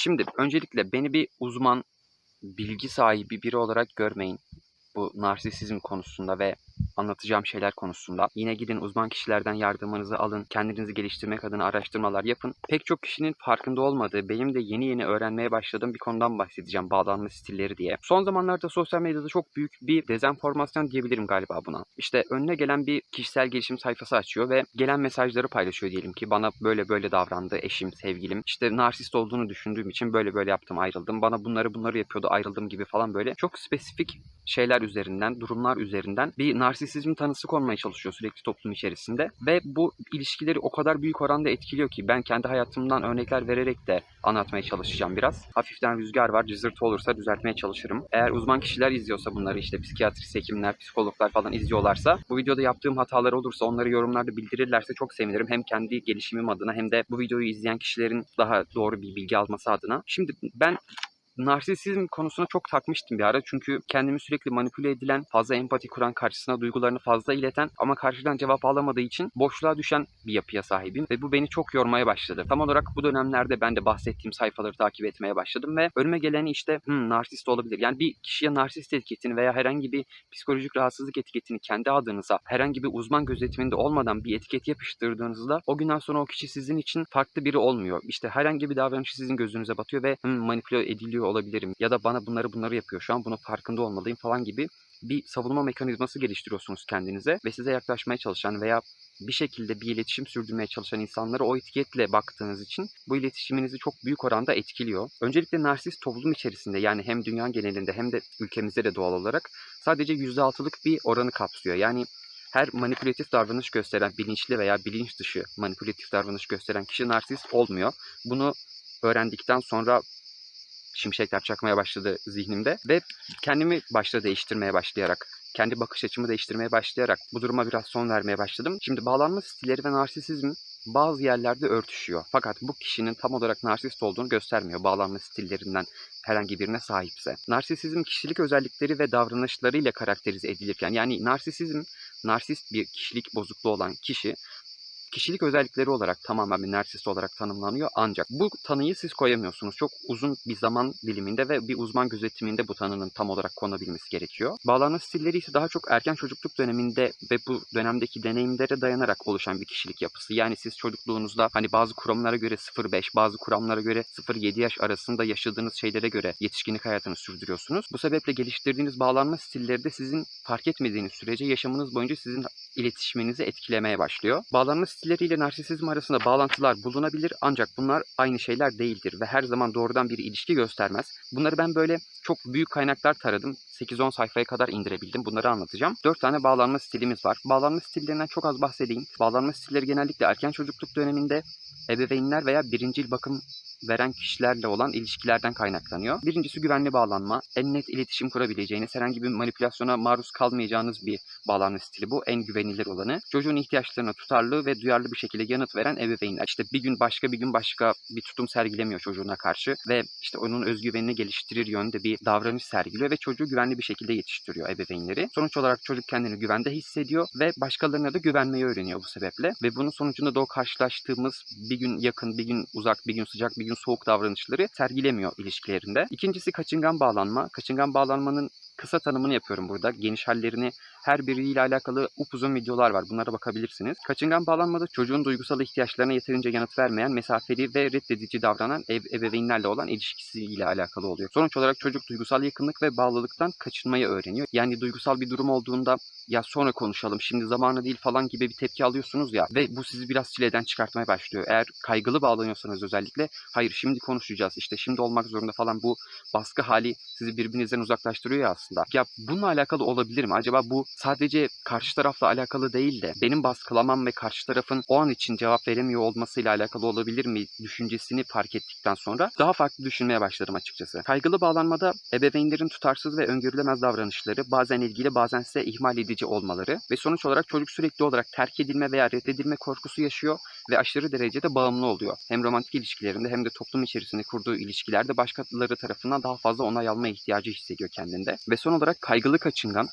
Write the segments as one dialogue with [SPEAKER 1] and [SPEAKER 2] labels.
[SPEAKER 1] Şimdi öncelikle beni bir uzman, bilgi sahibi biri olarak görmeyin. Bu narsisizm konusunda ve anlatacağım şeyler konusunda. Yine gidin uzman kişilerden yardımınızı alın. Kendinizi geliştirmek adına araştırmalar yapın. Pek çok kişinin farkında olmadığı, benim de yeni yeni öğrenmeye başladığım bir konudan bahsedeceğim. Bağlanma stilleri diye. Son zamanlarda sosyal medyada çok büyük bir dezenformasyon diyebilirim galiba buna. İşte önüne gelen bir kişisel gelişim sayfası açıyor ve gelen mesajları paylaşıyor diyelim ki bana böyle böyle davrandı eşim, sevgilim. İşte narsist olduğunu düşündüğüm için böyle böyle yaptım, ayrıldım. Bana bunları bunları yapıyordu, ayrıldım gibi falan böyle çok spesifik şeyler üzerinden, durumlar üzerinden bir narsisizm tanısı konmaya çalışıyor sürekli toplum içerisinde. Ve bu ilişkileri o kadar büyük oranda etkiliyor ki ben kendi hayatımdan örnekler vererek de anlatmaya çalışacağım biraz. Hafiften rüzgar var, cızırtı olursa düzeltmeye çalışırım. Eğer uzman kişiler izliyorsa bunları işte psikiyatrist hekimler, psikologlar falan izliyorlarsa bu videoda yaptığım hatalar olursa onları yorumlarda bildirirlerse çok sevinirim. Hem kendi gelişimim adına hem de bu videoyu izleyen kişilerin daha doğru bir bilgi alması adına. Şimdi ben narsisizm konusuna çok takmıştım bir ara. Çünkü kendimi sürekli manipüle edilen, fazla empati kuran, karşısına duygularını fazla ileten ama karşıdan cevap alamadığı için boşluğa düşen bir yapıya sahibim. Ve bu beni çok yormaya başladı. Tam olarak bu dönemlerde ben de bahsettiğim sayfaları takip etmeye başladım ve önüme geleni işte hmm, narsist olabilir. Yani bir kişiye narsist etiketini veya herhangi bir psikolojik rahatsızlık etiketini kendi adınıza herhangi bir uzman gözetiminde olmadan bir etiket yapıştırdığınızda o günden sonra o kişi sizin için farklı biri olmuyor. İşte herhangi bir davranışı sizin gözünüze batıyor ve hmm, manipüle ediliyor olabilirim ya da bana bunları bunları yapıyor şu an bunun farkında olmalıyım falan gibi bir savunma mekanizması geliştiriyorsunuz kendinize ve size yaklaşmaya çalışan veya bir şekilde bir iletişim sürdürmeye çalışan insanlara o etiketle baktığınız için bu iletişiminizi çok büyük oranda etkiliyor. Öncelikle narsist toplum içerisinde yani hem dünya genelinde hem de ülkemizde de doğal olarak sadece %6'lık bir oranı kapsıyor. Yani her manipülatif davranış gösteren bilinçli veya bilinç dışı manipülatif davranış gösteren kişi narsist olmuyor. Bunu öğrendikten sonra şimşekler çakmaya başladı zihnimde ve kendimi başta değiştirmeye başlayarak kendi bakış açımı değiştirmeye başlayarak bu duruma biraz son vermeye başladım. Şimdi bağlanma stilleri ve narsisizm bazı yerlerde örtüşüyor. Fakat bu kişinin tam olarak narsist olduğunu göstermiyor bağlanma stillerinden herhangi birine sahipse. Narsisizm kişilik özellikleri ve davranışlarıyla karakterize edilirken yani narsisizm narsist bir kişilik bozukluğu olan kişi kişilik özellikleri olarak tamamen bir narsist olarak tanımlanıyor. Ancak bu tanıyı siz koyamıyorsunuz. Çok uzun bir zaman diliminde ve bir uzman gözetiminde bu tanının tam olarak konabilmesi gerekiyor. Bağlanma stilleri ise daha çok erken çocukluk döneminde ve bu dönemdeki deneyimlere dayanarak oluşan bir kişilik yapısı. Yani siz çocukluğunuzda hani bazı kuramlara göre 0-5, bazı kuramlara göre 0-7 yaş arasında yaşadığınız şeylere göre yetişkinlik hayatını sürdürüyorsunuz. Bu sebeple geliştirdiğiniz bağlanma stilleri de sizin fark etmediğiniz sürece yaşamınız boyunca sizin iletişiminizi etkilemeye başlıyor. Bağlanma stilleriyle narsisizm arasında bağlantılar bulunabilir ancak bunlar aynı şeyler değildir ve her zaman doğrudan bir ilişki göstermez. Bunları ben böyle çok büyük kaynaklar taradım. 8-10 sayfaya kadar indirebildim. Bunları anlatacağım. 4 tane bağlanma stilimiz var. Bağlanma stillerinden çok az bahsedeyim. Bağlanma stilleri genellikle erken çocukluk döneminde ebeveynler veya birincil bakım veren kişilerle olan ilişkilerden kaynaklanıyor. Birincisi güvenli bağlanma. En net iletişim kurabileceğiniz, herhangi bir manipülasyona maruz kalmayacağınız bir bağlanma stili bu. En güvenilir olanı. Çocuğun ihtiyaçlarına tutarlı ve duyarlı bir şekilde yanıt veren ebeveynler. İşte bir gün başka bir gün başka bir tutum sergilemiyor çocuğuna karşı ve işte onun özgüvenini geliştirir yönde bir davranış sergiliyor ve çocuğu güvenli bir şekilde yetiştiriyor ebeveynleri. Sonuç olarak çocuk kendini güvende hissediyor ve başkalarına da güvenmeyi öğreniyor bu sebeple. Ve bunun sonucunda da o karşılaştığımız bir gün yakın, bir gün uzak, bir gün sıcak, bir gün soğuk davranışları sergilemiyor ilişkilerinde. İkincisi kaçıngan bağlanma. Kaçıngan bağlanmanın kısa tanımını yapıyorum burada. Geniş hallerini her biriyle alakalı upuzun videolar var. Bunlara bakabilirsiniz. Kaçıngan bağlanmada çocuğun duygusal ihtiyaçlarına yeterince yanıt vermeyen, mesafeli ve reddedici davranan ev, ebeveynlerle olan ilişkisiyle alakalı oluyor. Sonuç olarak çocuk duygusal yakınlık ve bağlılıktan kaçınmayı öğreniyor. Yani duygusal bir durum olduğunda ya sonra konuşalım şimdi zamanı değil falan gibi bir tepki alıyorsunuz ya ve bu sizi biraz çileden çıkartmaya başlıyor. Eğer kaygılı bağlanıyorsanız özellikle hayır şimdi konuşacağız işte şimdi olmak zorunda falan bu baskı hali sizi birbirinizden uzaklaştırıyor ya aslında. Ya bununla alakalı olabilir mi? Acaba bu sadece karşı tarafla alakalı değil de benim baskılamam ve karşı tarafın o an için cevap veremiyor olmasıyla alakalı olabilir mi düşüncesini fark ettikten sonra daha farklı düşünmeye başladım açıkçası. Kaygılı bağlanmada ebeveynlerin tutarsız ve öngörülemez davranışları bazen ilgili bazen ise ihmal edici olmaları ve sonuç olarak çocuk sürekli olarak terk edilme veya reddedilme korkusu yaşıyor ve aşırı derecede bağımlı oluyor. Hem romantik ilişkilerinde hem de toplum içerisinde kurduğu ilişkilerde başkaları tarafından daha fazla onay alma ihtiyacı hissediyor kendinde. Ve son olarak kaygılı kaçıngan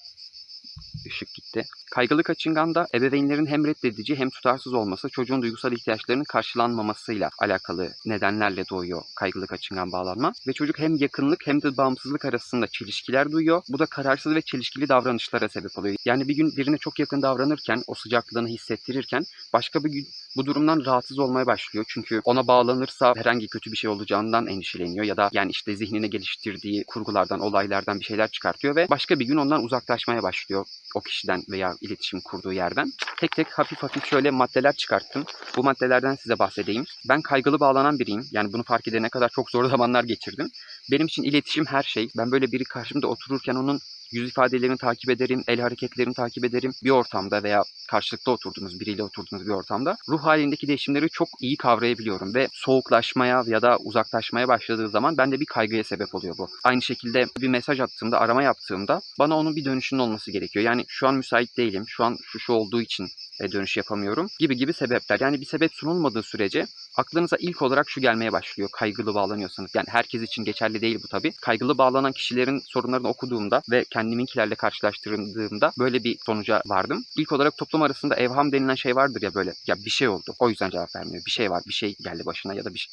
[SPEAKER 1] ışık gitti. Kaygılı kaçınganda ebeveynlerin hem reddedici hem tutarsız olması çocuğun duygusal ihtiyaçlarının karşılanmamasıyla alakalı nedenlerle doğuyor kaygılı kaçıngan bağlanma. Ve çocuk hem yakınlık hem de bağımsızlık arasında çelişkiler duyuyor. Bu da kararsız ve çelişkili davranışlara sebep oluyor. Yani bir gün birine çok yakın davranırken, o sıcaklığını hissettirirken başka bir gün bu durumdan rahatsız olmaya başlıyor. Çünkü ona bağlanırsa herhangi kötü bir şey olacağından endişeleniyor ya da yani işte zihnine geliştirdiği kurgulardan, olaylardan bir şeyler çıkartıyor ve başka bir gün ondan uzaklaşmaya başlıyor o kişiden veya iletişim kurduğu yerden. Tek tek hafif hafif şöyle maddeler çıkarttım. Bu maddelerden size bahsedeyim. Ben kaygılı bağlanan biriyim. Yani bunu fark edene kadar çok zor zamanlar geçirdim. Benim için iletişim her şey. Ben böyle biri karşımda otururken onun yüz ifadelerini takip ederim, el hareketlerini takip ederim. Bir ortamda veya karşılıklı oturduğunuz biriyle oturduğunuz bir ortamda ruh halindeki değişimleri çok iyi kavrayabiliyorum ve soğuklaşmaya ya da uzaklaşmaya başladığı zaman bende bir kaygıya sebep oluyor bu. Aynı şekilde bir mesaj attığımda, arama yaptığımda bana onun bir dönüşünün olması gerekiyor. Yani şu an müsait değilim, şu an şu şu olduğu için dönüş yapamıyorum gibi gibi sebepler. Yani bir sebep sunulmadığı sürece aklınıza ilk olarak şu gelmeye başlıyor. Kaygılı bağlanıyorsanız. Yani herkes için geçerli değil bu tabii. Kaygılı bağlanan kişilerin sorunlarını okuduğumda ve kendiminkilerle karşılaştırdığımda böyle bir sonuca vardım. İlk olarak toplum arasında evham denilen şey vardır ya böyle. Ya bir şey oldu. O yüzden cevap vermiyor. Bir şey var. Bir şey geldi başına ya da bir şey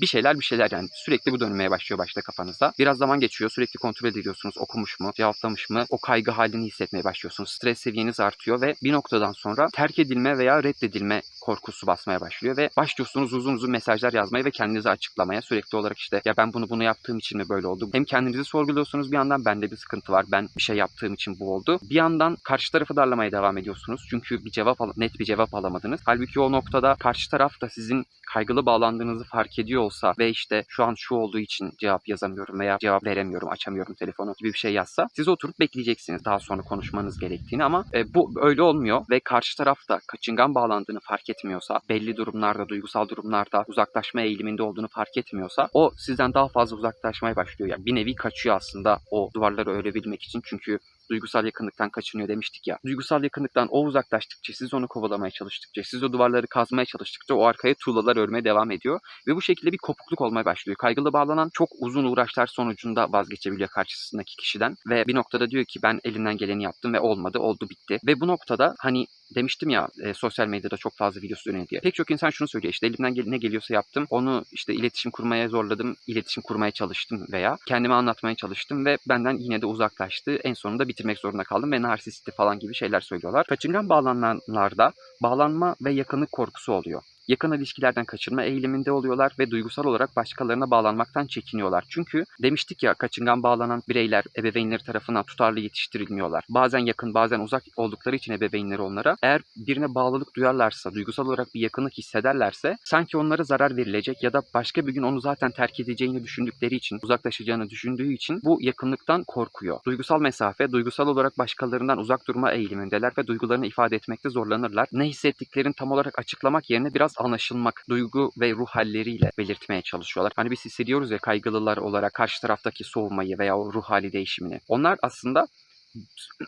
[SPEAKER 1] bir şeyler bir şeyler yani sürekli bu dönmeye başlıyor başta kafanızda. Biraz zaman geçiyor sürekli kontrol ediyorsunuz okumuş mu cevaplamış mı o kaygı halini hissetmeye başlıyorsunuz. Stres seviyeniz artıyor ve bir noktadan sonra terk edilme veya reddedilme korkusu basmaya başlıyor ve başlıyorsunuz uzun uzun mesajlar yazmaya ve kendinizi açıklamaya sürekli olarak işte ya ben bunu bunu yaptığım için mi böyle oldu? Hem kendinizi sorguluyorsunuz bir yandan bende bir sıkıntı var ben bir şey yaptığım için bu oldu. Bir yandan karşı tarafı darlamaya devam ediyorsunuz çünkü bir cevap net bir cevap alamadınız. Halbuki o noktada karşı taraf da sizin kaygılı bağlandığınızı fark ediyor olsa ve işte şu an şu olduğu için cevap yazamıyorum veya cevap veremiyorum, açamıyorum telefonu gibi bir şey yazsa siz oturup bekleyeceksiniz daha sonra konuşmanız gerektiğini ama e, bu öyle olmuyor ve karşı taraf da kaçıngan bağlandığını fark etmiyorsa, belli durumlarda, duygusal durumlarda uzaklaşma eğiliminde olduğunu fark etmiyorsa o sizden daha fazla uzaklaşmaya başlıyor. Yani bir nevi kaçıyor aslında o duvarları örebilmek için çünkü duygusal yakınlıktan kaçınıyor demiştik ya. Duygusal yakınlıktan o uzaklaştıkça, siz onu kovalamaya çalıştıkça, siz o duvarları kazmaya çalıştıkça o arkaya tuğlalar örmeye devam ediyor. Ve bu şekilde bir kopukluk olmaya başlıyor. Kaygılı bağlanan çok uzun uğraşlar sonucunda vazgeçebiliyor karşısındaki kişiden. Ve bir noktada diyor ki ben elimden geleni yaptım ve olmadı, oldu bitti. Ve bu noktada hani demiştim ya e, sosyal medyada çok fazla videosu dönüyor diye. Pek çok insan şunu söylüyor işte elimden gel- ne geliyorsa yaptım. Onu işte iletişim kurmaya zorladım, iletişim kurmaya çalıştım veya kendime anlatmaya çalıştım ve benden yine de uzaklaştı. En sonunda bitirmek zorunda kaldım ve narsisti falan gibi şeyler söylüyorlar. Kaçıngan bağlananlarda bağlanma ve yakınlık korkusu oluyor. Yakın ilişkilerden kaçırma eğiliminde oluyorlar ve duygusal olarak başkalarına bağlanmaktan çekiniyorlar. Çünkü demiştik ya kaçıngan bağlanan bireyler ebeveynleri tarafından tutarlı yetiştirilmiyorlar. Bazen yakın bazen uzak oldukları için ebeveynleri onlara eğer birine bağlılık duyarlarsa, duygusal olarak bir yakınlık hissederlerse sanki onlara zarar verilecek ya da başka bir gün onu zaten terk edeceğini düşündükleri için, uzaklaşacağını düşündüğü için bu yakınlıktan korkuyor. Duygusal mesafe, duygusal olarak başkalarından uzak durma eğilimindeler ve duygularını ifade etmekte zorlanırlar. Ne hissettiklerini tam olarak açıklamak yerine biraz anlaşılmak, duygu ve ruh halleriyle belirtmeye çalışıyorlar. Hani biz hissediyoruz ya kaygılılar olarak karşı taraftaki soğumayı veya o ruh hali değişimini. Onlar aslında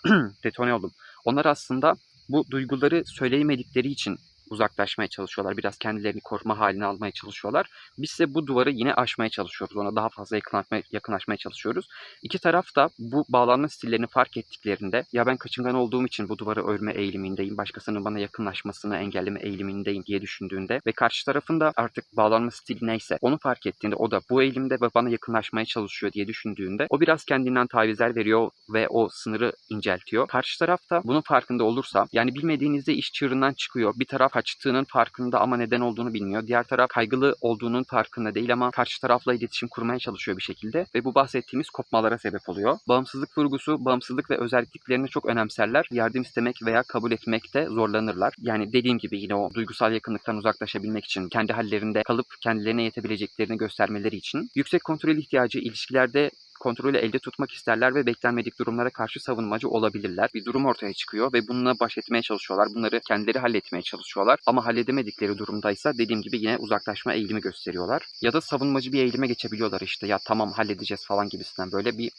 [SPEAKER 1] detone oldum. Onlar aslında bu duyguları söyleyemedikleri için uzaklaşmaya çalışıyorlar. Biraz kendilerini koruma haline almaya çalışıyorlar. Biz ise bu duvarı yine aşmaya çalışıyoruz. Ona daha fazla yakınlaşmaya, yakınlaşmaya çalışıyoruz. İki taraf da bu bağlanma stillerini fark ettiklerinde ya ben kaçıngan olduğum için bu duvarı örme eğilimindeyim. Başkasının bana yakınlaşmasını engelleme eğilimindeyim diye düşündüğünde ve karşı tarafın da artık bağlanma stili neyse onu fark ettiğinde o da bu eğilimde ve bana yakınlaşmaya çalışıyor diye düşündüğünde o biraz kendinden tavizler veriyor ve o sınırı inceltiyor. Karşı taraf da bunun farkında olursa yani bilmediğinizde iş çığırından çıkıyor. Bir taraf kaçtığının farkında ama neden olduğunu bilmiyor. Diğer taraf kaygılı olduğunun farkında değil ama karşı tarafla iletişim kurmaya çalışıyor bir şekilde ve bu bahsettiğimiz kopmalara sebep oluyor. Bağımsızlık vurgusu, bağımsızlık ve özelliklerini çok önemserler. Yardım istemek veya kabul etmekte zorlanırlar. Yani dediğim gibi yine o duygusal yakınlıktan uzaklaşabilmek için, kendi hallerinde kalıp kendilerine yetebileceklerini göstermeleri için. Yüksek kontrol ihtiyacı ilişkilerde kontrolü elde tutmak isterler ve beklenmedik durumlara karşı savunmacı olabilirler. Bir durum ortaya çıkıyor ve bununla baş etmeye çalışıyorlar. Bunları kendileri halletmeye çalışıyorlar. Ama halledemedikleri durumdaysa dediğim gibi yine uzaklaşma eğilimi gösteriyorlar. Ya da savunmacı bir eğilime geçebiliyorlar işte. Ya tamam halledeceğiz falan gibisinden böyle bir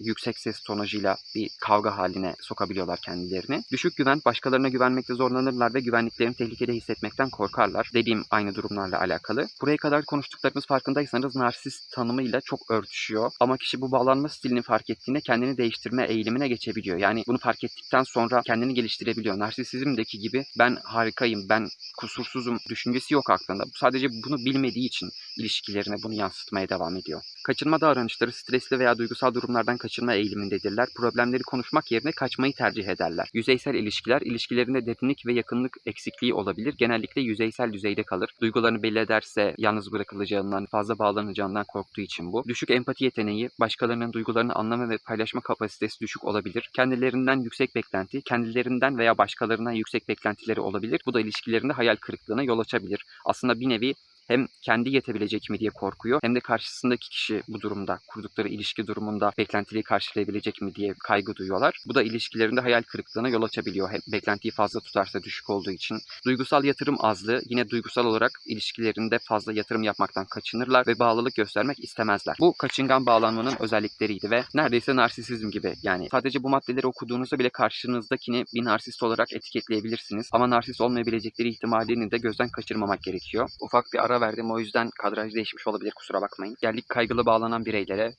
[SPEAKER 1] yüksek ses tonajıyla bir kavga haline sokabiliyorlar kendilerini. Düşük güven, başkalarına güvenmekte zorlanırlar ve güvenliklerini tehlikede hissetmekten korkarlar. Dediğim aynı durumlarla alakalı. Buraya kadar konuştuklarımız farkındaysanız narsist tanımıyla çok örtüşüyor. Ama kişi bu bağlanma stilini fark ettiğinde kendini değiştirme eğilimine geçebiliyor. Yani bunu fark ettikten sonra kendini geliştirebiliyor. Narsisizmdeki gibi ben harikayım, ben kusursuzum düşüncesi yok aklında. Sadece bunu bilmediği için ilişkilerine bunu yansıtmaya devam ediyor. Kaçınma davranışları stresli veya duygusal durumlardan kaçınma eğilimindedirler. Problemleri konuşmak yerine kaçmayı tercih ederler. Yüzeysel ilişkiler, ilişkilerinde derinlik ve yakınlık eksikliği olabilir. Genellikle yüzeysel düzeyde kalır. Duygularını belli ederse yalnız bırakılacağından, fazla bağlanacağından korktuğu için bu. Düşük empati yeteneği, başkalarının duygularını anlama ve paylaşma kapasitesi düşük olabilir. Kendilerinden yüksek beklenti, kendilerinden veya başkalarından yüksek beklentileri olabilir. Bu da ilişkilerinde hayal kırıklığına yol açabilir. Aslında bir nevi hem kendi yetebilecek mi diye korkuyor hem de karşısındaki kişi bu durumda kurdukları ilişki durumunda beklentiyi karşılayabilecek mi diye kaygı duyuyorlar. Bu da ilişkilerinde hayal kırıklığına yol açabiliyor. Hem beklentiyi fazla tutarsa düşük olduğu için. Duygusal yatırım azlığı yine duygusal olarak ilişkilerinde fazla yatırım yapmaktan kaçınırlar ve bağlılık göstermek istemezler. Bu kaçıngan bağlanmanın özellikleriydi ve neredeyse narsisizm gibi. Yani sadece bu maddeleri okuduğunuzda bile karşınızdakini bir narsist olarak etiketleyebilirsiniz. Ama narsist olmayabilecekleri ihtimalini de gözden kaçırmamak gerekiyor. Ufak bir ara verdim o yüzden kadraj değişmiş olabilir kusura bakmayın. Geldik kaygılı bağlanan bireylere.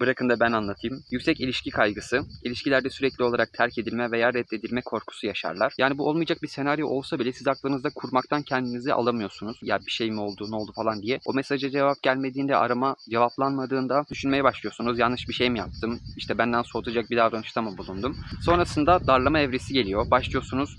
[SPEAKER 1] Bırakın da ben anlatayım. Yüksek ilişki kaygısı, ilişkilerde sürekli olarak terk edilme veya reddedilme korkusu yaşarlar. Yani bu olmayacak bir senaryo olsa bile siz aklınızda kurmaktan kendinizi alamıyorsunuz. Ya bir şey mi oldu, ne oldu falan diye. O mesaja cevap gelmediğinde, arama cevaplanmadığında düşünmeye başlıyorsunuz. Yanlış bir şey mi yaptım? İşte benden soğutacak bir davranışta mı bulundum? Sonrasında darlama evresi geliyor. Başlıyorsunuz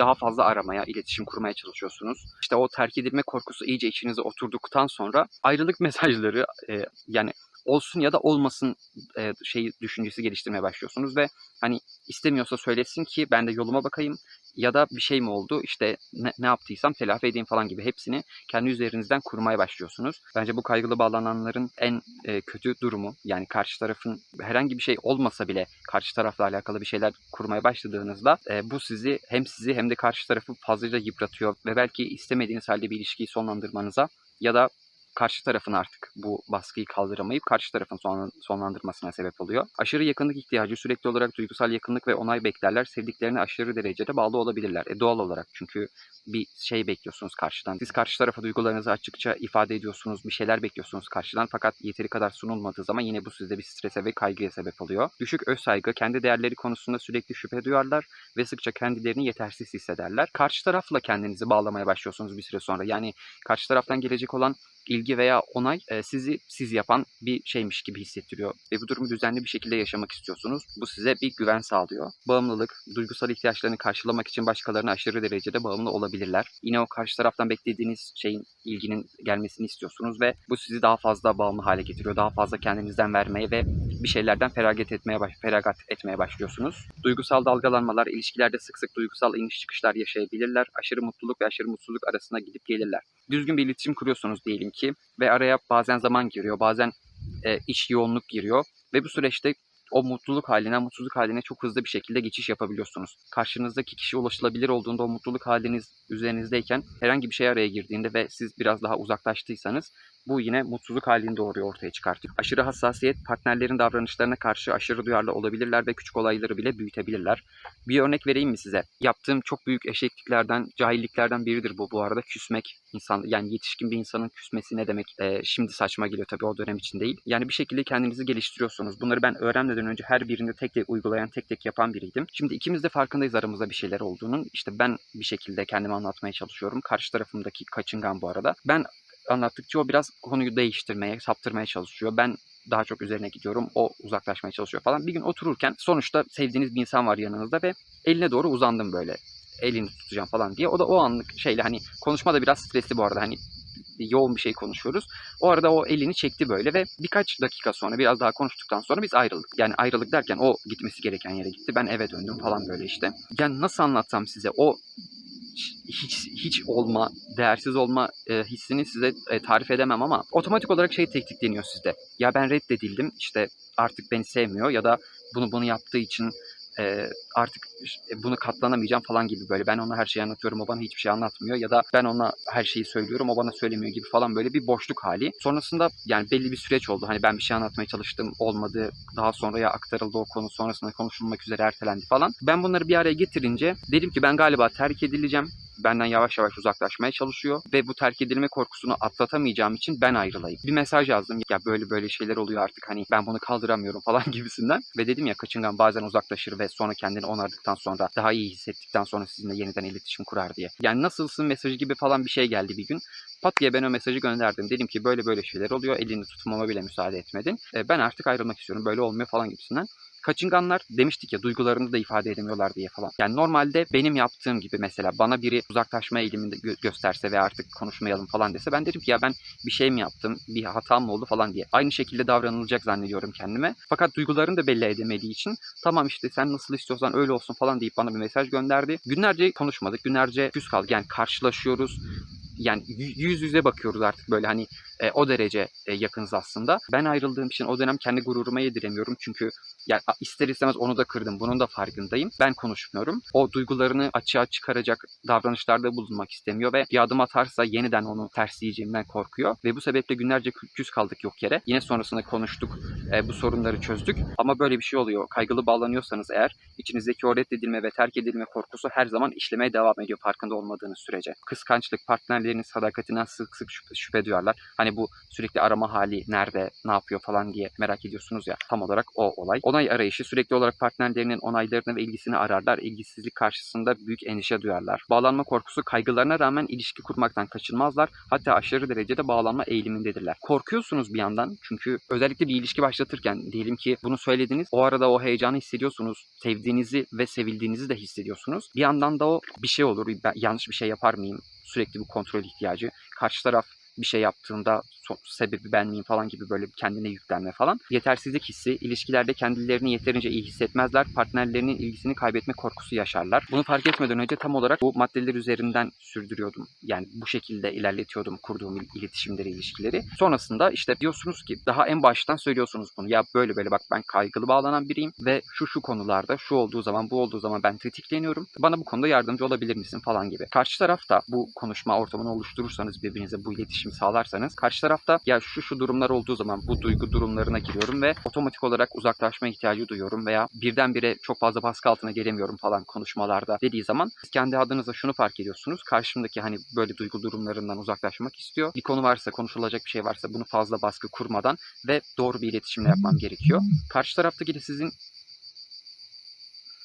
[SPEAKER 1] daha fazla aramaya, iletişim kurmaya çalışıyorsunuz. İşte o terk edilme korkusu iyice içinize oturduktan sonra ayrılık mesajları e, yani olsun ya da olmasın e, şey düşüncesi geliştirmeye başlıyorsunuz ve hani istemiyorsa söylesin ki ben de yoluma bakayım ya da bir şey mi oldu işte ne, ne yaptıysam telafi edeyim falan gibi hepsini kendi üzerinizden kurmaya başlıyorsunuz. Bence bu kaygılı bağlananların en e, kötü durumu yani karşı tarafın herhangi bir şey olmasa bile karşı tarafla alakalı bir şeyler kurmaya başladığınızda e, bu sizi hem sizi hem de karşı tarafı fazlaca yıpratıyor ve belki istemediğiniz halde bir ilişkiyi sonlandırmanıza ya da karşı tarafın artık bu baskıyı kaldıramayıp karşı tarafın son, sonlandırmasına sebep oluyor. Aşırı yakınlık ihtiyacı sürekli olarak duygusal yakınlık ve onay beklerler. Sevdiklerine aşırı derecede bağlı olabilirler. E doğal olarak çünkü bir şey bekliyorsunuz karşıdan. Siz karşı tarafa duygularınızı açıkça ifade ediyorsunuz. Bir şeyler bekliyorsunuz karşıdan fakat yeteri kadar sunulmadığı zaman yine bu sizde bir strese ve kaygıya sebep oluyor. Düşük öz saygı, kendi değerleri konusunda sürekli şüphe duyarlar ve sıkça kendilerini yetersiz hissederler. Karşı tarafla kendinizi bağlamaya başlıyorsunuz bir süre sonra. Yani karşı taraftan gelecek olan ilgi veya onay sizi siz yapan bir şeymiş gibi hissettiriyor. Ve bu durumu düzenli bir şekilde yaşamak istiyorsunuz. Bu size bir güven sağlıyor. Bağımlılık, duygusal ihtiyaçlarını karşılamak için başkalarına aşırı derecede bağımlı olabilirler. Yine o karşı taraftan beklediğiniz şeyin ilginin gelmesini istiyorsunuz ve bu sizi daha fazla bağımlı hale getiriyor. Daha fazla kendinizden vermeye ve bir şeylerden feragat etmeye baş, feragat etmeye başlıyorsunuz. Duygusal dalgalanmalar, ilişkilerde sık sık duygusal iniş çıkışlar yaşayabilirler. Aşırı mutluluk ve aşırı mutsuzluk arasında gidip gelirler. Düzgün bir iletişim kuruyorsunuz diyelim ki ve araya bazen zaman giriyor, bazen e, iş yoğunluk giriyor ve bu süreçte o mutluluk haline, mutsuzluk haline çok hızlı bir şekilde geçiş yapabiliyorsunuz. Karşınızdaki kişi ulaşılabilir olduğunda o mutluluk haliniz üzerinizdeyken herhangi bir şey araya girdiğinde ve siz biraz daha uzaklaştıysanız bu yine mutsuzluk halini doğuruyor ortaya çıkartıyor. Aşırı hassasiyet partnerlerin davranışlarına karşı aşırı duyarlı olabilirler ve küçük olayları bile büyütebilirler. Bir örnek vereyim mi size? Yaptığım çok büyük eşekliklerden, cahilliklerden biridir bu bu arada. Küsmek insan yani yetişkin bir insanın küsmesi ne demek? Ee, şimdi saçma geliyor tabii o dönem için değil. Yani bir şekilde kendinizi geliştiriyorsunuz. Bunları ben öğrenmeden önce her birinde tek tek uygulayan, tek tek yapan biriydim. Şimdi ikimiz de farkındayız aramızda bir şeyler olduğunun. İşte ben bir şekilde kendimi anlatmaya çalışıyorum. Karşı tarafımdaki kaçıngan bu arada. Ben anlattıkça o biraz konuyu değiştirmeye, saptırmaya çalışıyor. Ben daha çok üzerine gidiyorum. O uzaklaşmaya çalışıyor falan. Bir gün otururken sonuçta sevdiğiniz bir insan var yanınızda ve eline doğru uzandım böyle. Elini tutacağım falan diye. O da o anlık şeyle hani konuşma da biraz stresli bu arada hani yoğun bir şey konuşuyoruz. O arada o elini çekti böyle ve birkaç dakika sonra biraz daha konuştuktan sonra biz ayrıldık. Yani ayrılık derken o gitmesi gereken yere gitti. Ben eve döndüm falan böyle işte. Yani nasıl anlatsam size o hiç hiç olma, değersiz olma e, hissini size e, tarif edemem ama otomatik olarak şey tetikleniyor sizde. Ya ben reddedildim, işte artık beni sevmiyor ya da bunu bunu yaptığı için e, artık bunu katlanamayacağım falan gibi böyle. Ben ona her şeyi anlatıyorum, o bana hiçbir şey anlatmıyor ya da ben ona her şeyi söylüyorum, o bana söylemiyor gibi falan böyle bir boşluk hali. Sonrasında yani belli bir süreç oldu. Hani ben bir şey anlatmaya çalıştım, olmadı. Daha sonraya aktarıldı o konu, sonrasında konuşulmak üzere ertelendi falan. Ben bunları bir araya getirince dedim ki ben galiba terk edileceğim benden yavaş yavaş uzaklaşmaya çalışıyor ve bu terk edilme korkusunu atlatamayacağım için ben ayrılayım. Bir mesaj yazdım ya böyle böyle şeyler oluyor artık hani ben bunu kaldıramıyorum falan gibisinden ve dedim ya kaçıngan bazen uzaklaşır ve sonra kendini onardıktan sonra daha iyi hissettikten sonra sizinle yeniden iletişim kurar diye. Yani nasılsın mesajı gibi falan bir şey geldi bir gün. Pat diye ben o mesajı gönderdim. Dedim ki böyle böyle şeyler oluyor. Elini tutmama bile müsaade etmedin. E, ben artık ayrılmak istiyorum. Böyle olmuyor falan gibisinden. Kaçınganlar demiştik ya duygularını da ifade edemiyorlar diye falan. Yani normalde benim yaptığım gibi mesela bana biri uzaklaşma eğiliminde gö- gösterse ve artık konuşmayalım falan dese ben derim ki ya ben bir şey mi yaptım, bir hatam mı oldu falan diye. Aynı şekilde davranılacak zannediyorum kendime. Fakat duygularını da belli edemediği için tamam işte sen nasıl istiyorsan öyle olsun falan deyip bana bir mesaj gönderdi. Günlerce konuşmadık, günlerce küs kaldık. Yani karşılaşıyoruz, yani yüz yüze bakıyoruz artık böyle hani e, o derece e, yakınız aslında. Ben ayrıldığım için o dönem kendi gururuma yediremiyorum çünkü yani ister istemez onu da kırdım. Bunun da farkındayım. Ben konuşmuyorum. O duygularını açığa çıkaracak davranışlarda bulunmak istemiyor ve bir adım atarsa yeniden onu tersleyeceğimden korkuyor. Ve bu sebeple günlerce kü- küs kaldık yok yere. Yine sonrasında konuştuk. e, bu sorunları çözdük. Ama böyle bir şey oluyor. Kaygılı bağlanıyorsanız eğer içinizdeki o reddedilme ve terk edilme korkusu her zaman işlemeye devam ediyor farkında olmadığınız sürece. Kıskançlık, partnerlerinin sadakatinden sık sık şüphe, şüphe duyarlar. Hani bu sürekli arama hali nerede, ne yapıyor falan diye merak ediyorsunuz ya. Tam olarak o olay. Onay arayışı sürekli olarak partnerlerinin onaylarını ve ilgisini ararlar. İlgisizlik karşısında büyük endişe duyarlar. Bağlanma korkusu kaygılarına rağmen ilişki kurmaktan kaçınmazlar. Hatta aşırı derecede bağlanma eğilimindedirler. Korkuyorsunuz bir yandan çünkü özellikle bir ilişki başlatırken diyelim ki bunu söylediniz. O arada o heyecanı hissediyorsunuz. Sevdiğinizi ve sevildiğinizi de hissediyorsunuz. Bir yandan da o bir şey olur. Ben yanlış bir şey yapar mıyım? Sürekli bu kontrol ihtiyacı. Karşı taraf bir şey yaptığında sebebi ben miyim falan gibi böyle kendine yüklenme falan. Yetersizlik hissi, ilişkilerde kendilerini yeterince iyi hissetmezler, partnerlerinin ilgisini kaybetme korkusu yaşarlar. Bunu fark etmeden önce tam olarak bu maddeler üzerinden sürdürüyordum. Yani bu şekilde ilerletiyordum kurduğum il- iletişimleri, ilişkileri. Sonrasında işte diyorsunuz ki daha en baştan söylüyorsunuz bunu. Ya böyle böyle bak ben kaygılı bağlanan biriyim ve şu şu konularda şu olduğu zaman bu olduğu zaman ben tetikleniyorum. Bana bu konuda yardımcı olabilir misin falan gibi. Karşı tarafta bu konuşma ortamını oluşturursanız birbirinize bu iletişimi sağlarsanız karşı tarafta ya şu şu durumlar olduğu zaman bu duygu durumlarına giriyorum ve otomatik olarak uzaklaşma ihtiyacı duyuyorum veya birdenbire çok fazla baskı altına gelemiyorum falan konuşmalarda dediği zaman siz kendi adınıza şunu fark ediyorsunuz. Karşımdaki hani böyle duygu durumlarından uzaklaşmak istiyor. Bir konu varsa konuşulacak bir şey varsa bunu fazla baskı kurmadan ve doğru bir iletişimle yapmam gerekiyor. Karşı taraftaki de sizin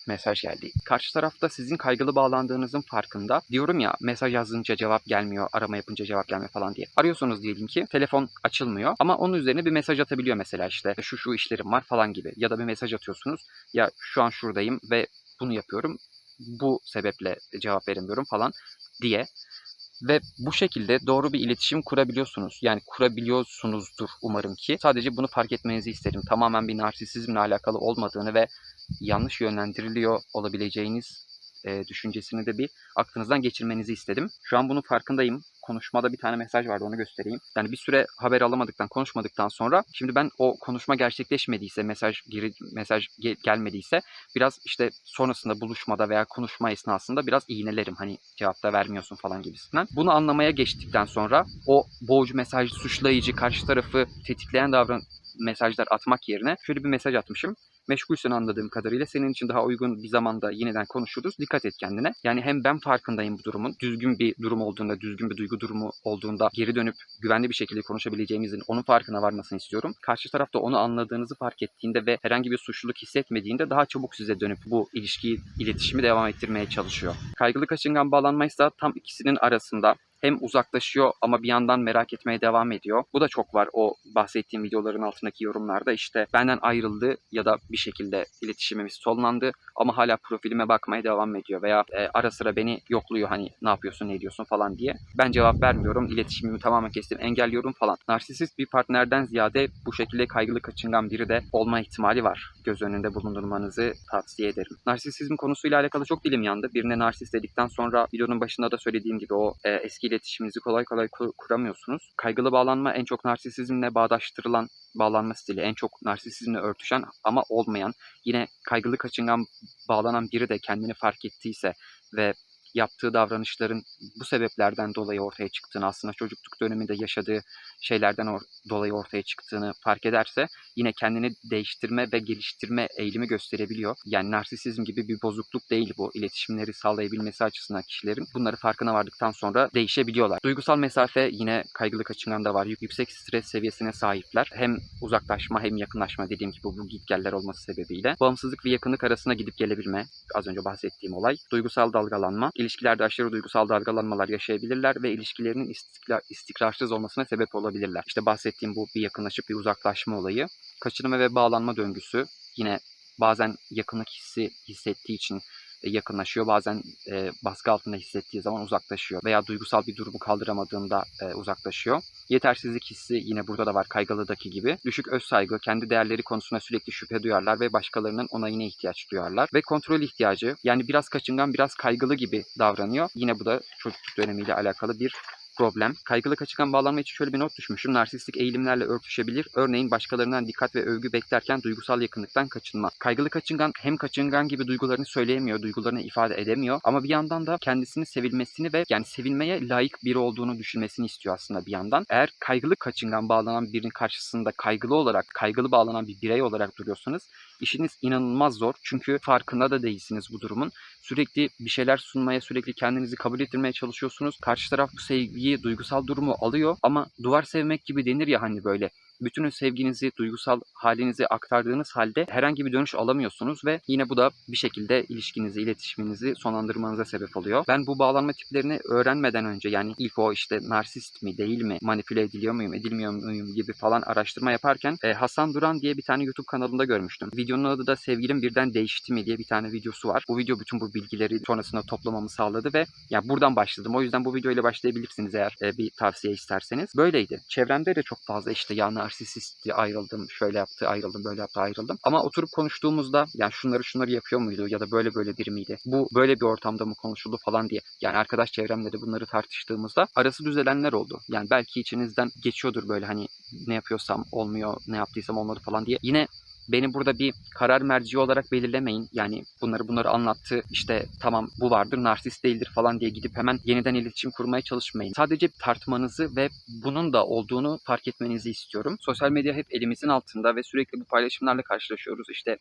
[SPEAKER 1] mesaj geldi. Karşı tarafta sizin kaygılı bağlandığınızın farkında. Diyorum ya mesaj yazınca cevap gelmiyor, arama yapınca cevap gelmiyor falan diye. Arıyorsunuz diyelim ki telefon açılmıyor ama onun üzerine bir mesaj atabiliyor mesela işte şu şu işlerim var falan gibi. Ya da bir mesaj atıyorsunuz ya şu an şuradayım ve bunu yapıyorum. Bu sebeple cevap veremiyorum falan diye. Ve bu şekilde doğru bir iletişim kurabiliyorsunuz. Yani kurabiliyorsunuzdur umarım ki. Sadece bunu fark etmenizi isterim. Tamamen bir narsisizmle alakalı olmadığını ve yanlış yönlendiriliyor olabileceğiniz e, düşüncesini de bir aklınızdan geçirmenizi istedim. Şu an bunun farkındayım. Konuşmada bir tane mesaj vardı onu göstereyim. Yani bir süre haber alamadıktan, konuşmadıktan sonra şimdi ben o konuşma gerçekleşmediyse, mesaj geri mesaj gel- gelmediyse biraz işte sonrasında buluşmada veya konuşma esnasında biraz iğnelerim. Hani cevap da vermiyorsun falan gibisinden. Bunu anlamaya geçtikten sonra o boğucu mesaj, suçlayıcı, karşı tarafı tetikleyen davran mesajlar atmak yerine şöyle bir mesaj atmışım meşgulsün anladığım kadarıyla. Senin için daha uygun bir zamanda yeniden konuşuruz. Dikkat et kendine. Yani hem ben farkındayım bu durumun. Düzgün bir durum olduğunda, düzgün bir duygu durumu olduğunda geri dönüp güvenli bir şekilde konuşabileceğimizin onun farkına varmasını istiyorum. Karşı tarafta onu anladığınızı fark ettiğinde ve herhangi bir suçluluk hissetmediğinde daha çabuk size dönüp bu ilişkiyi, iletişimi devam ettirmeye çalışıyor. Kaygılı kaçıngan bağlanmaysa tam ikisinin arasında hem uzaklaşıyor ama bir yandan merak etmeye devam ediyor. Bu da çok var o bahsettiğim videoların altındaki yorumlarda işte benden ayrıldı ya da bir şekilde iletişimimiz sonlandı ama hala profilime bakmaya devam ediyor veya e, ara sıra beni yokluyor hani ne yapıyorsun ne ediyorsun falan diye. Ben cevap vermiyorum, iletişimimi tamamen kestim, engelliyorum falan. Narsisist bir partnerden ziyade bu şekilde kaygılı kaçıngan biri de olma ihtimali var. Göz önünde bulundurmanızı tavsiye ederim. Narsisizm konusuyla alakalı çok dilim yandı. Birine narsist dedikten sonra videonun başında da söylediğim gibi o e, eski iletişiminizi kolay kolay ku- kuramıyorsunuz. Kaygılı bağlanma en çok narsisizmle bağdaştırılan bağlanma stili. En çok narsisizmle örtüşen ama olmayan. Yine kaygılı kaçıngan bağlanan biri de kendini fark ettiyse ve yaptığı davranışların bu sebeplerden dolayı ortaya çıktığını aslında çocukluk döneminde yaşadığı şeylerden or- dolayı ortaya çıktığını fark ederse yine kendini değiştirme ve geliştirme eğilimi gösterebiliyor. Yani narsisizm gibi bir bozukluk değil bu. İletişimleri sağlayabilmesi açısından kişilerin bunları farkına vardıktan sonra değişebiliyorlar. Duygusal mesafe yine kaygılı kaçıngan da var. Yük- Yüksek stres seviyesine sahipler. Hem uzaklaşma hem yakınlaşma dediğim gibi bu gitgeller olması sebebiyle. Bağımsızlık ve yakınlık arasında gidip gelebilme. Az önce bahsettiğim olay. Duygusal dalgalanma. İlişkilerde aşırı duygusal dalgalanmalar yaşayabilirler ve ilişkilerinin istikrar, istikrarsız olmasına sebep olabilirler. İşte bahsettiğim bu bir yakınlaşıp bir uzaklaşma olayı. Kaçınma ve bağlanma döngüsü yine bazen yakınlık hissi hissettiği için yakınlaşıyor. Bazen e, baskı altında hissettiği zaman uzaklaşıyor. Veya duygusal bir durumu kaldıramadığında e, uzaklaşıyor. Yetersizlik hissi yine burada da var kaygılıdaki gibi. Düşük öz saygı, kendi değerleri konusunda sürekli şüphe duyarlar ve başkalarının onayına ihtiyaç duyarlar. Ve kontrol ihtiyacı yani biraz kaçıngan biraz kaygılı gibi davranıyor. Yine bu da çocukluk dönemiyle alakalı bir problem. Kaygılı kaçıngan bağlanma için şöyle bir not düşmüşüm. Narsistik eğilimlerle örtüşebilir. Örneğin başkalarından dikkat ve övgü beklerken duygusal yakınlıktan kaçınma. Kaygılı kaçıngan hem kaçıngan gibi duygularını söyleyemiyor, duygularını ifade edemiyor ama bir yandan da kendisini sevilmesini ve yani sevilmeye layık biri olduğunu düşünmesini istiyor aslında bir yandan. Eğer kaygılı kaçıngan bağlanan birinin karşısında kaygılı olarak, kaygılı bağlanan bir birey olarak duruyorsanız işiniz inanılmaz zor. Çünkü farkında da değilsiniz bu durumun. Sürekli bir şeyler sunmaya, sürekli kendinizi kabul ettirmeye çalışıyorsunuz. Karşı taraf bu sevgiyi, duygusal durumu alıyor ama duvar sevmek gibi denir ya hani böyle. Bütün sevginizi, duygusal halinizi aktardığınız halde herhangi bir dönüş alamıyorsunuz ve yine bu da bir şekilde ilişkinizi, iletişiminizi sonlandırmanıza sebep oluyor. Ben bu bağlanma tiplerini öğrenmeden önce yani ilk o işte narsist mi, değil mi, manipüle ediliyor muyum, edilmiyor muyum gibi falan araştırma yaparken e, Hasan Duran diye bir tane YouTube kanalında görmüştüm. Videonun adı da Sevgilim Birden Değişti mi diye bir tane videosu var. Bu video bütün bu bilgileri sonrasında toplamamı sağladı ve ya buradan başladım. O yüzden bu videoyla başlayabilirsiniz eğer e, bir tavsiye isterseniz. Böyleydi. Çevremde de çok fazla işte ya narsisistti ayrıldım, şöyle yaptı ayrıldım, böyle yaptı ayrıldım. Ama oturup konuştuğumuzda yani şunları şunları yapıyor muydu ya da böyle böyle biri miydi? Bu böyle bir ortamda mı konuşuldu falan diye. Yani arkadaş çevremde de bunları tartıştığımızda arası düzelenler oldu. Yani belki içinizden geçiyordur böyle hani ne yapıyorsam olmuyor, ne yaptıysam olmadı falan diye. Yine beni burada bir karar merci olarak belirlemeyin. Yani bunları bunları anlattı işte tamam bu vardır narsist değildir falan diye gidip hemen yeniden iletişim kurmaya çalışmayın. Sadece tartmanızı ve bunun da olduğunu fark etmenizi istiyorum. Sosyal medya hep elimizin altında ve sürekli bu paylaşımlarla karşılaşıyoruz. İşte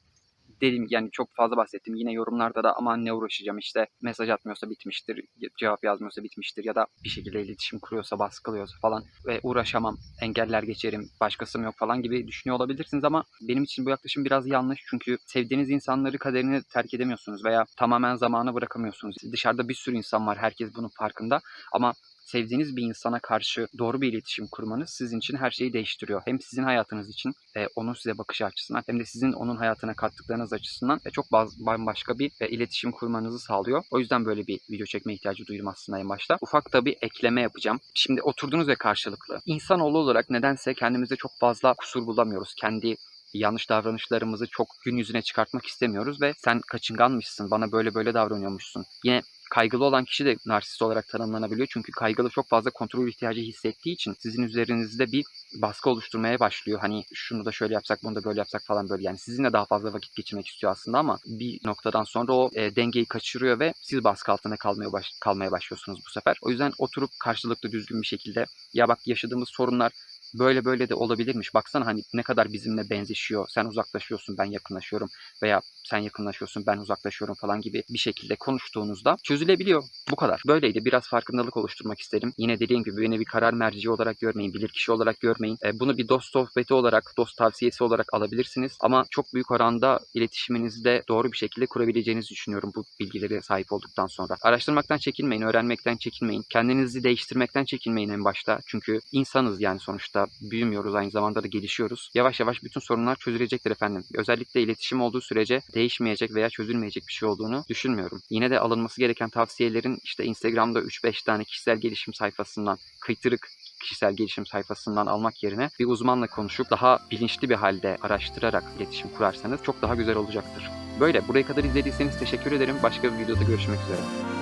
[SPEAKER 1] dedim yani çok fazla bahsettim. Yine yorumlarda da aman ne uğraşacağım işte mesaj atmıyorsa bitmiştir, cevap yazmıyorsa bitmiştir ya da bir şekilde iletişim kuruyorsa baskılıyorsa falan ve uğraşamam, engeller geçerim, başkası mı yok falan gibi düşünüyor olabilirsiniz ama benim için bu yaklaşım biraz yanlış çünkü sevdiğiniz insanları kaderine terk edemiyorsunuz veya tamamen zamana bırakamıyorsunuz. Dışarıda bir sürü insan var, herkes bunun farkında ama sevdiğiniz bir insana karşı doğru bir iletişim kurmanız sizin için her şeyi değiştiriyor. Hem sizin hayatınız için, e, onun size bakış açısından hem de sizin onun hayatına kattıklarınız açısından e, çok baz- bambaşka bir e, iletişim kurmanızı sağlıyor. O yüzden böyle bir video çekme ihtiyacı duydum aslında en başta. Ufak da bir ekleme yapacağım. Şimdi oturdunuz ve karşılıklı. İnsanoğlu olarak nedense kendimizde çok fazla kusur bulamıyoruz. Kendi yanlış davranışlarımızı çok gün yüzüne çıkartmak istemiyoruz ve sen kaçınganmışsın, bana böyle böyle davranıyormuşsun. Yine kaygılı olan kişi de narsist olarak tanımlanabiliyor. Çünkü kaygılı çok fazla kontrol ihtiyacı hissettiği için sizin üzerinizde bir baskı oluşturmaya başlıyor. Hani şunu da şöyle yapsak, bunu da böyle yapsak falan böyle. Yani sizinle daha fazla vakit geçirmek istiyor aslında ama bir noktadan sonra o e, dengeyi kaçırıyor ve siz baskı altında kalmaya, baş, kalmaya başlıyorsunuz bu sefer. O yüzden oturup karşılıklı düzgün bir şekilde ya bak yaşadığımız sorunlar böyle böyle de olabilirmiş. Baksana hani ne kadar bizimle benzeşiyor. Sen uzaklaşıyorsun, ben yakınlaşıyorum veya sen yakınlaşıyorsun, ben uzaklaşıyorum falan gibi bir şekilde konuştuğunuzda çözülebiliyor. Bu kadar. Böyleydi. Biraz farkındalık oluşturmak isterim. Yine dediğim gibi beni bir karar merci olarak görmeyin, bilir kişi olarak görmeyin. E, bunu bir dost sohbeti olarak, dost tavsiyesi olarak alabilirsiniz. Ama çok büyük oranda iletişiminizi de doğru bir şekilde kurabileceğinizi düşünüyorum bu bilgilere sahip olduktan sonra. Araştırmaktan çekinmeyin, öğrenmekten çekinmeyin. Kendinizi değiştirmekten çekinmeyin en başta. Çünkü insanız yani sonuçta büyümüyoruz aynı zamanda da gelişiyoruz. Yavaş yavaş bütün sorunlar çözülecektir efendim. Özellikle iletişim olduğu sürece değişmeyecek veya çözülmeyecek bir şey olduğunu düşünmüyorum. Yine de alınması gereken tavsiyelerin işte Instagram'da 3-5 tane kişisel gelişim sayfasından kıytırık kişisel gelişim sayfasından almak yerine bir uzmanla konuşup daha bilinçli bir halde araştırarak iletişim kurarsanız çok daha güzel olacaktır. Böyle buraya kadar izlediyseniz teşekkür ederim. Başka bir videoda görüşmek üzere.